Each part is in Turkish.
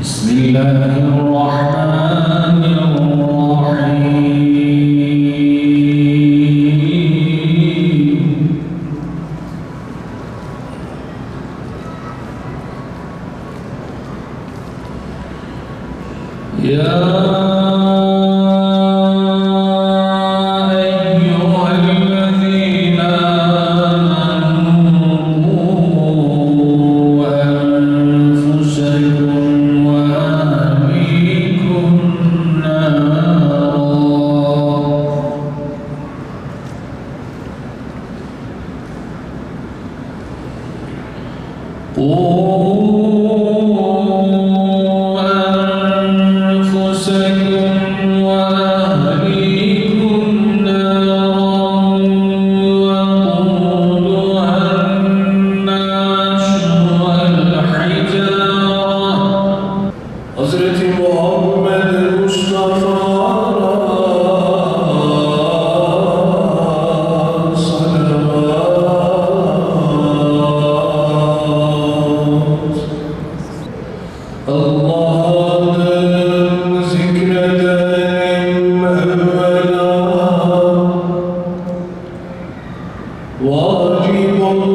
بسم الله people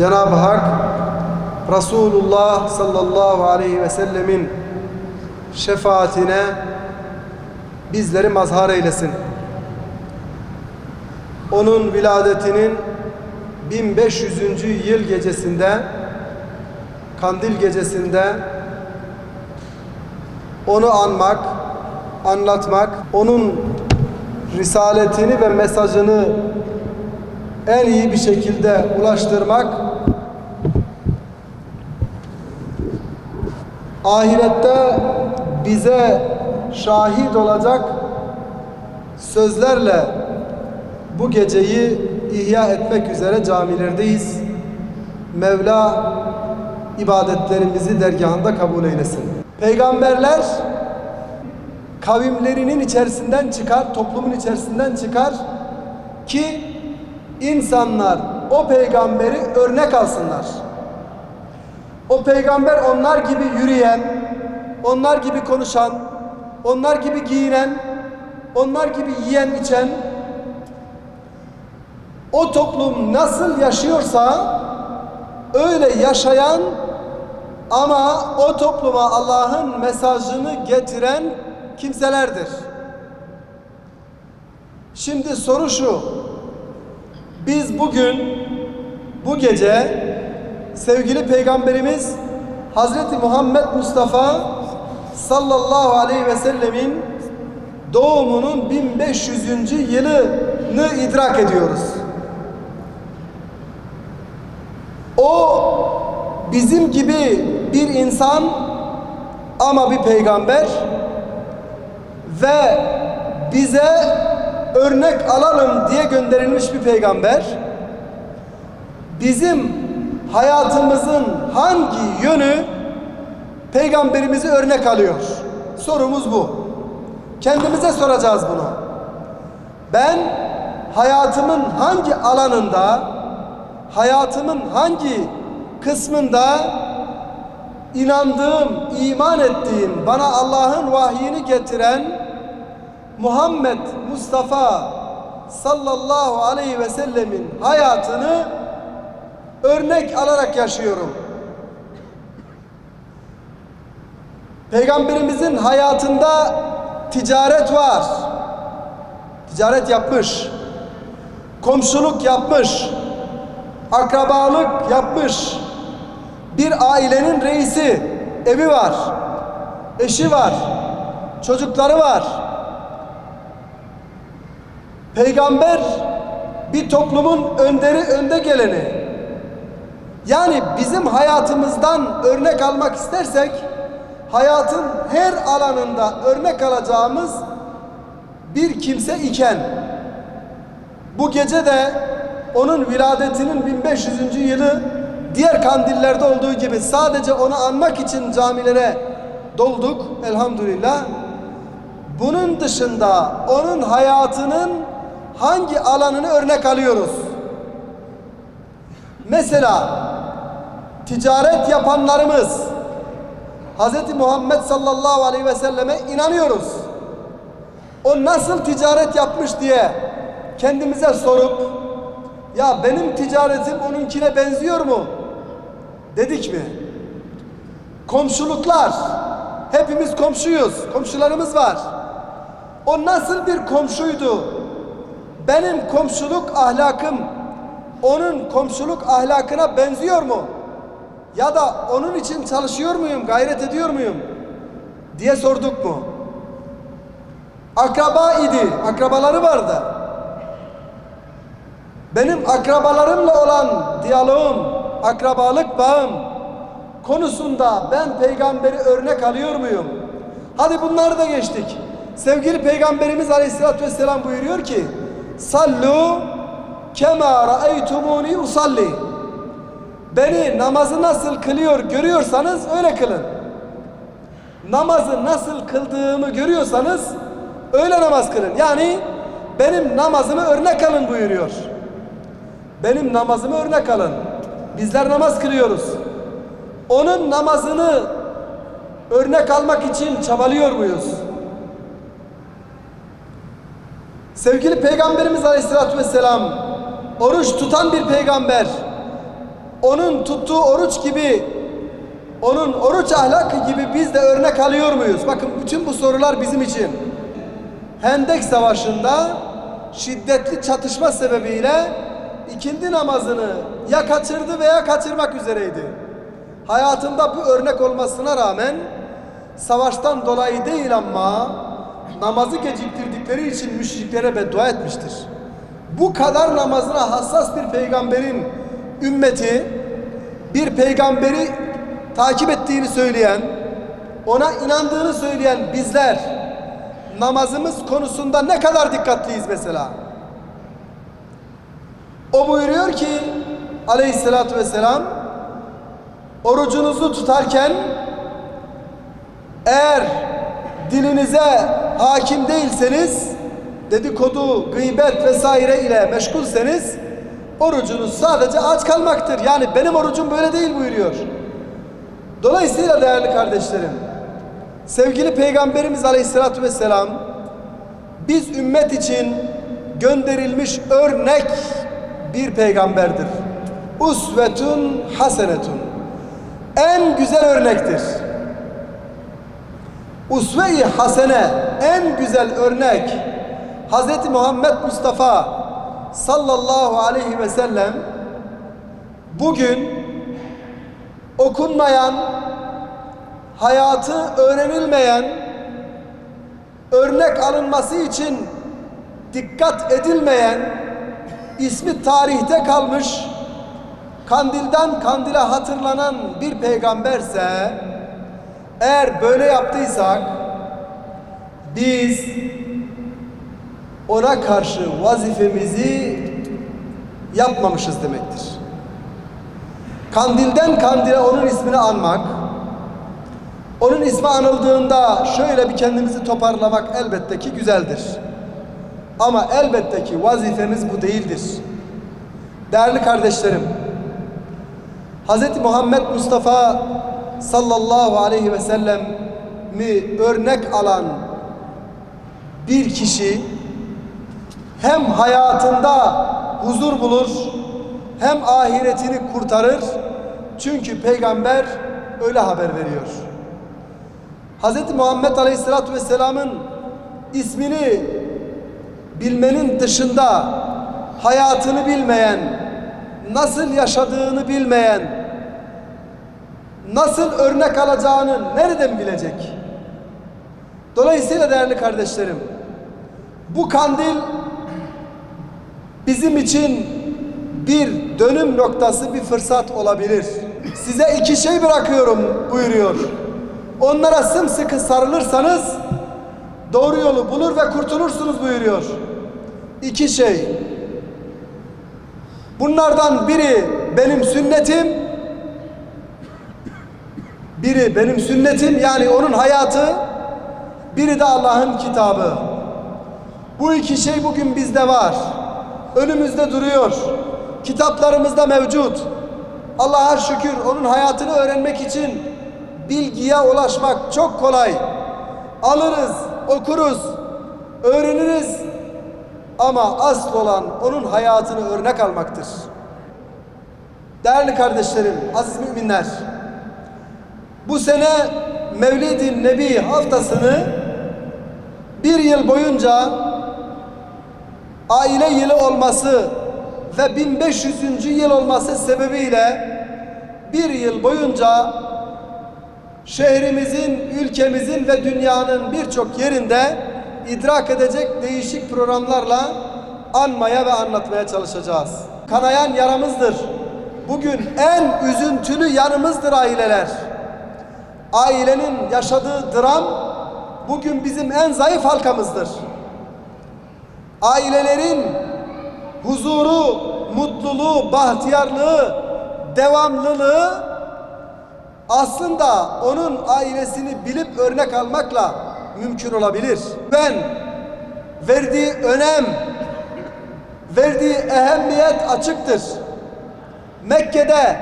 Cenab-ı Hak Resulullah sallallahu aleyhi ve sellemin şefaatine bizleri mazhar eylesin. Onun viladetinin 1500. yıl gecesinde Kandil gecesinde onu anmak, anlatmak, onun risaletini ve mesajını en iyi bir şekilde ulaştırmak ahirette bize şahit olacak sözlerle bu geceyi ihya etmek üzere camilerdeyiz. Mevla ibadetlerimizi dergahında kabul eylesin. Peygamberler kavimlerinin içerisinden çıkar, toplumun içerisinden çıkar ki insanlar o peygamberi örnek alsınlar. O peygamber onlar gibi yürüyen, onlar gibi konuşan, onlar gibi giyinen, onlar gibi yiyen içen, o toplum nasıl yaşıyorsa öyle yaşayan ama o topluma Allah'ın mesajını getiren kimselerdir. Şimdi soru şu. Biz bugün bu gece sevgili peygamberimiz Hazreti Muhammed Mustafa sallallahu aleyhi ve sellemin doğumunun 1500. yılını idrak ediyoruz. O bizim gibi bir insan ama bir peygamber ve bize örnek alalım diye gönderilmiş bir peygamber. Bizim hayatımızın hangi yönü peygamberimizi örnek alıyor? Sorumuz bu. Kendimize soracağız bunu. Ben hayatımın hangi alanında, hayatımın hangi kısmında inandığım, iman ettiğim, bana Allah'ın vahyini getiren Muhammed Mustafa sallallahu aleyhi ve sellemin hayatını örnek alarak yaşıyorum. Peygamberimizin hayatında ticaret var. Ticaret yapmış. Komşuluk yapmış. Akrabalık yapmış. Bir ailenin reisi, evi var. Eşi var. Çocukları var. Peygamber bir toplumun önderi, önde geleni. Yani bizim hayatımızdan örnek almak istersek hayatın her alanında örnek alacağımız bir kimse iken bu gece de onun viladetinin 1500. yılı diğer kandillerde olduğu gibi sadece onu anmak için camilere dolduk elhamdülillah. Bunun dışında onun hayatının hangi alanını örnek alıyoruz? Mesela ticaret yapanlarımız Hz. Muhammed sallallahu aleyhi ve selleme inanıyoruz. O nasıl ticaret yapmış diye kendimize sorup ya benim ticaretim onunkine benziyor mu? Dedik mi? Komşuluklar. Hepimiz komşuyuz. Komşularımız var. O nasıl bir komşuydu? Benim komşuluk ahlakım onun komşuluk ahlakına benziyor mu? Ya da onun için çalışıyor muyum, gayret ediyor muyum? diye sorduk mu? Akraba idi, akrabaları vardı. Benim akrabalarımla olan diyaloğum, akrabalık bağım konusunda ben peygamberi örnek alıyor muyum? Hadi bunları da geçtik. Sevgili peygamberimiz aleyhissalatü vesselam buyuruyor ki Sallu kema ra'eytumuni usalli Beni namazı nasıl kılıyor görüyorsanız öyle kılın. Namazı nasıl kıldığımı görüyorsanız öyle namaz kılın. Yani benim namazımı örnek alın buyuruyor. Benim namazımı örnek alın. Bizler namaz kılıyoruz. Onun namazını örnek almak için çabalıyor muyuz? Sevgili Peygamberimiz Aleyhisselatü Vesselam oruç tutan bir peygamber onun tuttuğu oruç gibi onun oruç ahlakı gibi biz de örnek alıyor muyuz? Bakın bütün bu sorular bizim için. Hendek Savaşı'nda şiddetli çatışma sebebiyle ikindi namazını ya kaçırdı veya kaçırmak üzereydi. Hayatında bu örnek olmasına rağmen savaştan dolayı değil ama namazı geciktirdikleri için müşriklere beddua etmiştir. Bu kadar namazına hassas bir peygamberin ümmeti bir peygamberi takip ettiğini söyleyen ona inandığını söyleyen bizler namazımız konusunda ne kadar dikkatliyiz mesela? O buyuruyor ki aleyhissalatü vesselam orucunuzu tutarken eğer dilinize hakim değilseniz dedikodu, gıybet vesaire ile meşgulseniz orucunuz sadece aç kalmaktır. Yani benim orucum böyle değil buyuruyor. Dolayısıyla değerli kardeşlerim, sevgili Peygamberimiz Aleyhisselatü Vesselam biz ümmet için gönderilmiş örnek bir peygamberdir. Usvetun hasenetun. En güzel örnektir. Usve-i hasene en güzel örnek Hz. Muhammed Mustafa sallallahu aleyhi ve sellem bugün okunmayan, hayatı öğrenilmeyen, örnek alınması için dikkat edilmeyen, ismi tarihte kalmış, kandilden kandile hatırlanan bir peygamberse, eğer böyle yaptıysak, biz ona karşı vazifemizi yapmamışız demektir. Kandilden kandile onun ismini anmak, onun ismi anıldığında şöyle bir kendimizi toparlamak elbette ki güzeldir. Ama elbette ki vazifemiz bu değildir. Değerli kardeşlerim, Hz. Muhammed Mustafa sallallahu aleyhi ve sellem mi örnek alan bir kişi hem hayatında huzur bulur hem ahiretini kurtarır. Çünkü peygamber öyle haber veriyor. Hz. Muhammed Aleyhisselatü Vesselam'ın ismini bilmenin dışında hayatını bilmeyen, nasıl yaşadığını bilmeyen, nasıl örnek alacağını nereden bilecek? Dolayısıyla değerli kardeşlerim, bu kandil bizim için bir dönüm noktası, bir fırsat olabilir. Size iki şey bırakıyorum buyuruyor. Onlara sımsıkı sarılırsanız doğru yolu bulur ve kurtulursunuz buyuruyor. İki şey. Bunlardan biri benim sünnetim, biri benim sünnetim yani onun hayatı, biri de Allah'ın kitabı. Bu iki şey bugün bizde var. Önümüzde duruyor. Kitaplarımızda mevcut. Allah'a şükür onun hayatını öğrenmek için bilgiye ulaşmak çok kolay. Alırız, okuruz, öğreniriz. Ama asıl olan onun hayatını örnek almaktır. Değerli kardeşlerim, aziz müminler. Bu sene Mevlid-i Nebi haftasını bir yıl boyunca aile yılı olması ve 1500. yıl olması sebebiyle bir yıl boyunca şehrimizin, ülkemizin ve dünyanın birçok yerinde idrak edecek değişik programlarla anmaya ve anlatmaya çalışacağız. Kanayan yaramızdır. Bugün en üzüntülü yanımızdır aileler. Ailenin yaşadığı dram bugün bizim en zayıf halkamızdır. Ailelerin huzuru, mutluluğu, bahtiyarlığı, devamlılığı aslında onun ailesini bilip örnek almakla mümkün olabilir. Ben verdiği önem, verdiği ehemmiyet açıktır. Mekke'de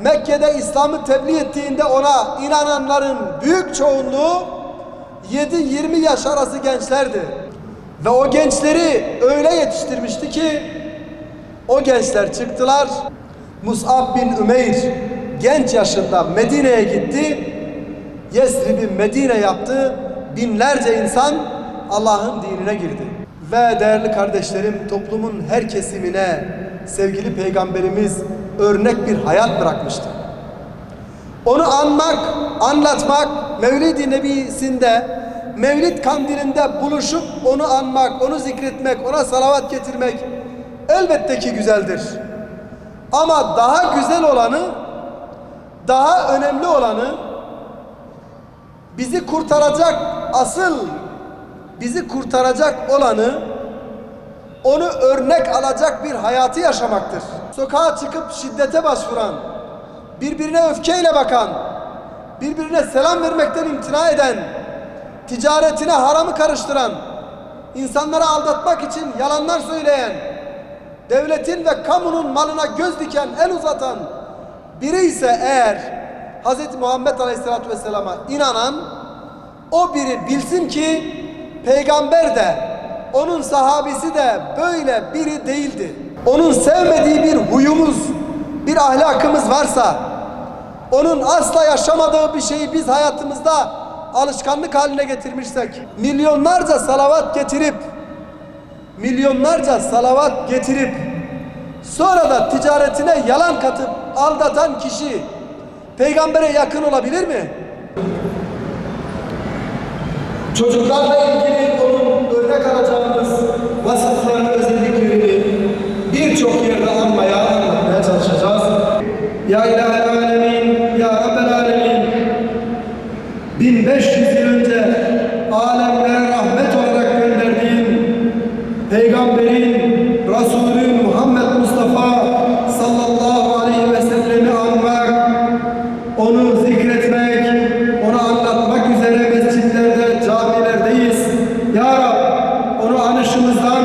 Mekke'de İslam'ı tebliğ ettiğinde ona inananların büyük çoğunluğu 7-20 yaş arası gençlerdi. Ve o gençleri öyle yetiştirmişti ki o gençler çıktılar. Mus'ab bin Ümeyr genç yaşında Medine'ye gitti. Yesrib'i Medine yaptı. Binlerce insan Allah'ın dinine girdi. Ve değerli kardeşlerim toplumun her kesimine sevgili peygamberimiz örnek bir hayat bırakmıştı. Onu anmak, anlatmak Mevlid-i Nebisi'nde Mevlid kandilinde buluşup onu anmak, onu zikretmek, ona salavat getirmek elbette ki güzeldir. Ama daha güzel olanı, daha önemli olanı bizi kurtaracak asıl bizi kurtaracak olanı onu örnek alacak bir hayatı yaşamaktır. Sokağa çıkıp şiddete başvuran, birbirine öfkeyle bakan, birbirine selam vermekten imtina eden, ticaretine haramı karıştıran, insanları aldatmak için yalanlar söyleyen, devletin ve kamunun malına göz diken, el uzatan biri ise eğer Hz. Muhammed Aleyhisselatü Vesselam'a inanan o biri bilsin ki peygamber de onun sahabisi de böyle biri değildi. Onun sevmediği bir huyumuz, bir ahlakımız varsa onun asla yaşamadığı bir şeyi biz hayatımızda alışkanlık haline getirmişsek milyonlarca salavat getirip milyonlarca salavat getirip sonra da ticaretine yalan katıp aldatan kişi peygambere yakın olabilir mi? Çocuklarla ilgili onun örnek alacağımız vasıflarını, özelliklerini birçok yerde anmaya, anlatmaya çalışacağız. Ya İlahel Alemin, Ya Rabbel Alemin, 1500 yıl önce alemlere rahmet olarak gönderdiğin Peygamberin, Resulün Muhammed Mustafa sallallahu aleyhi ve sellemi anmak, onu zikretmek, onu anlatmak üzere mescitlerde, camilerdeyiz. Ya Rab, onu anışımızdan